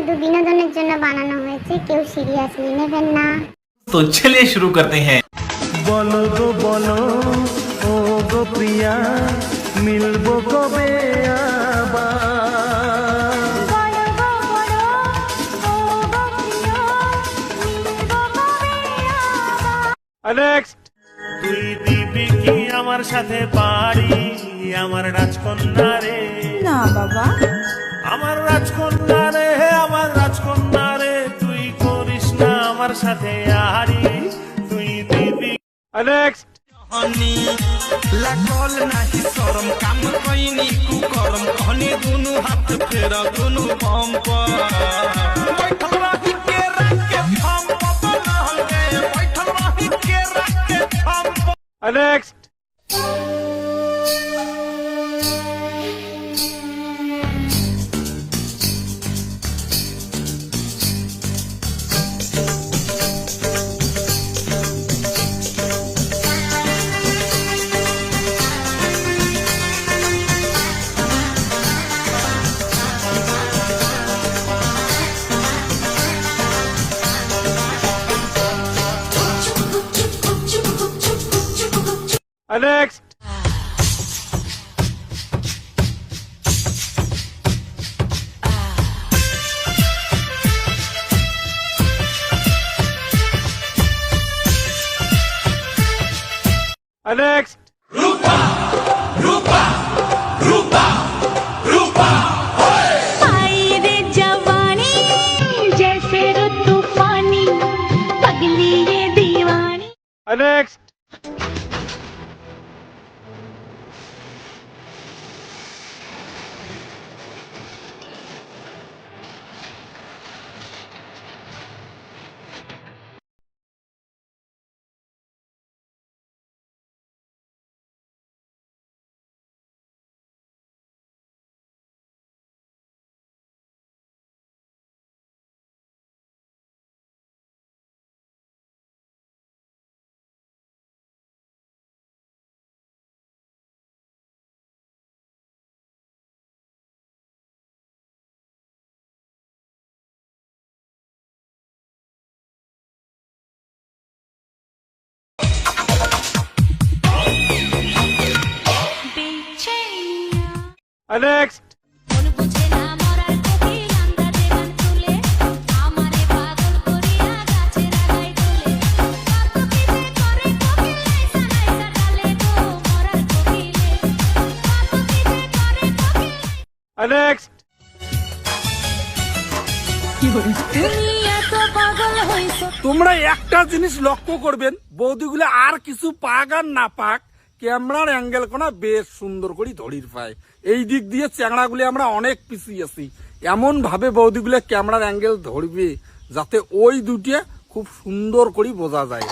শুধু বিনোদনের জন্য বানানো হয়েছে কেউ সিরিয়াসলি নেবেন না তো চলিয়ে শুরু করতে হ্যাঁ বলো গো বলো ও গো প্রিয়া মিলবো কবে নেক্সট তুই দিবি কি আমার সাথে পারি আমার রাজকন্যা রে না বাবা আমার রাজকন্যা রে সাথে আহারি তুই দিবি। নেক্সট হনি লাগল নাহি শরম কাম কইনি কু করম কহনি দুনু হাত ফেরা দুনু pomp. Next Next. Next. Rupa, Rupa, Rupa, Rupa. Next. হইছো। তোমরা একটা জিনিস লক্ষ্য করবেন বৌদিগুলো আর কিছু পাক আর না পাক ক্যামেরার অ্যাঙ্গেল কোনা বেশ সুন্দর করে ধরির পায়। এই দিক দিয়ে চ্যাংড়াগুলি আমরা অনেক পিছিয়ে আছি। এমন ভাবে বৌদিগুলো ক্যামেরার অ্যাঙ্গেল ধরবে যাতে ওই দুটিয়ে খুব সুন্দর করে বোঝা যায়।